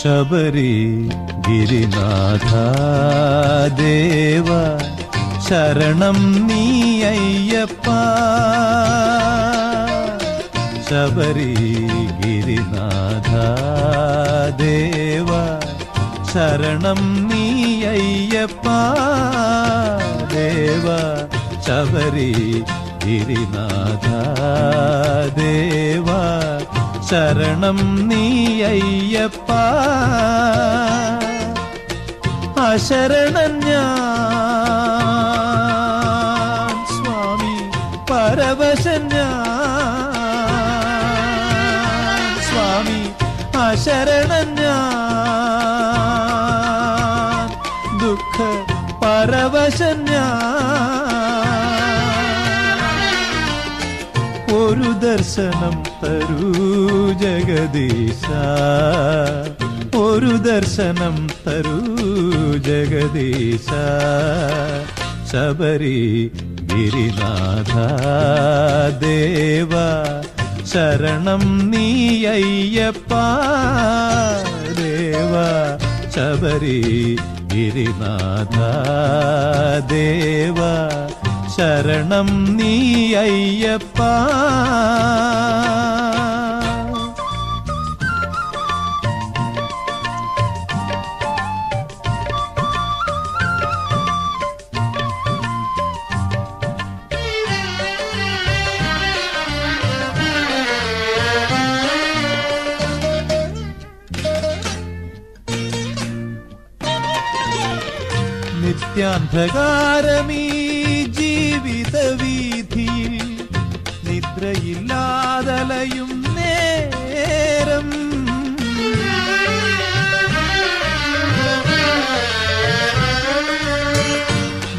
ശബരി ഗിരിനാഥ ദേവ ശരണം നീ അയ്യപ്പ. ശബരി ഗിരിനാഥ ദേവ ശരണം നീ അയ്യപ്പ. ദേവ ശബരി ഗിരിനാഥ ദേവ ശരണം നീ അയ്യപ്പ അശരണൻ ഞാൻ സ്വാമി പരവശൻ സ്വാമി അശരണൻ ദുഃഖ പരവശൻ ഒരു ദർശനം തരൂ ജഗദീശ. ഒരു ദർശനം തരൂ ജഗദീശ. ശബരി ഗിരിനാഥ ദേവ ശരണം നീ അയ്യപ്പ ദേവ. ശബരി ഗിരിനാഥ ദേവ. ശരണം നീ അയ്യപ്പ. നിത്യാന്ധകാരമീ ജീവിത വീതിയിൽ നിദ്രയില്ലാതലയും നേരം.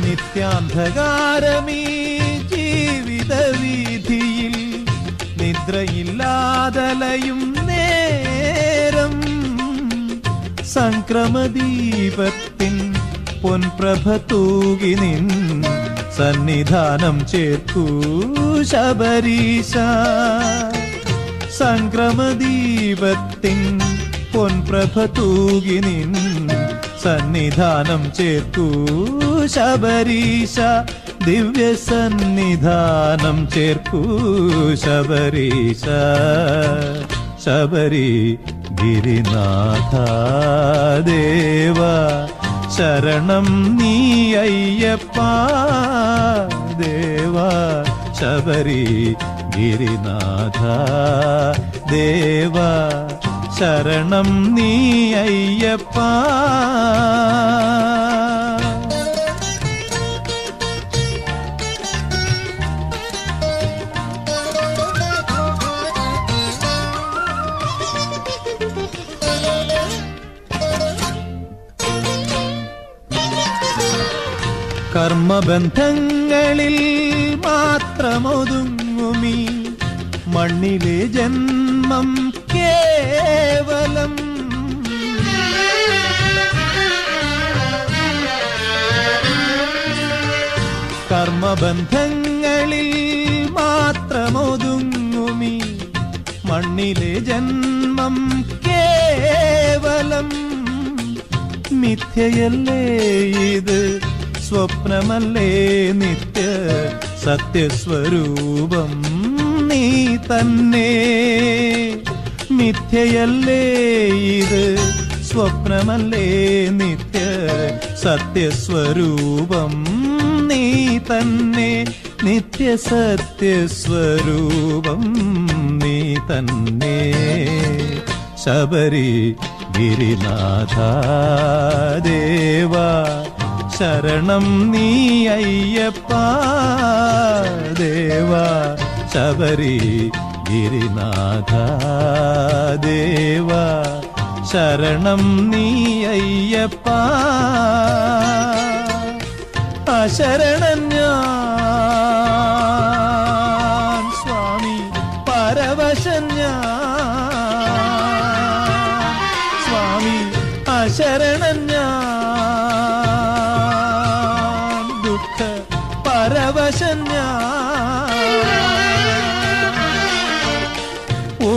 നിത്യാന്ധകാരമീ ജീവിത വീതിയിൽ നിദ്രയില്ലാതലയും നേരം. സംക്രമദീപത്തിൻ പൊൻപ്രഭ തൂകി നിൻ സന്നിധാനം ചേർക്കൂ ശബരീശ. സംക്രമദീപത്തിൻ പൊൻപ്രഭ തൂകി നിൻ സന്നിധാനം ചേർക്കൂ ശബരീശ. ദിവ്യ സന്നിധാനം ചേർക്കൂ ശബരീശ. ശബരി ഗിരിനാഥ ദേവ ശരണം നീ അയ്യപ്പ. ദേവ ശബരി ഗിരിനാഥ. ദേവ ശരണം നീ അയ്യപ്പ. കർമ്മബന്ധങ്ങളിൽ മാത്രമൊതുങ്ങുമീ. മണ്ണിലെ ജന്മം കേവലം. കർമ്മബന്ധങ്ങളിൽ മാത്രമൊതുങ്ങുമീ. മണ്ണിലെ ജന്മം കേവലം. മിഥ്യയല്ലേ ഇത്? സ്വപ്നമല്ലേ നിത്യ സത്യസ്വരൂപം നീ തന്നെ. മിഥ്യയല്ലേ ഇത്? സ്വപ്നമല്ലേ നിത്യ സത്യസ്വരൂപം നീ തന്നെ. നിത്യ സത്യസ്വരൂപം നീ തന്നെ. ശബരി ഗിരിനാഥ ദേവ. ശരണം നീ അയ്യപ്പ. ദേവ ശബരി ഗിരിനാഥ. ദേവ ശരണം നീ അയ്യപ്പ. അശരണൻ ഞാൻ സ്വാമി പരവശൻ ഞാൻ. സ്വാമി അശരണൻ ഞാൻ.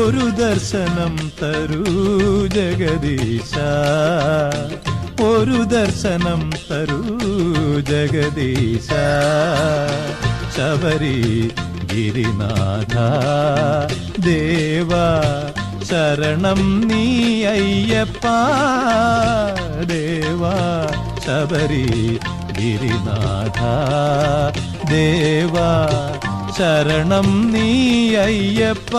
ഒരു ദർശനം തരൂ ജഗദീശ. ഒരു ദർശനം തരൂ ജഗദീശ. ശബരി ഗിരിനാഥ ദേവ ശരണം നീ അയ്യപ്പ. ദേവ ശബരി ഗിരിനാഥ ദേവ ശരണം നീ അയ്യപ്പ.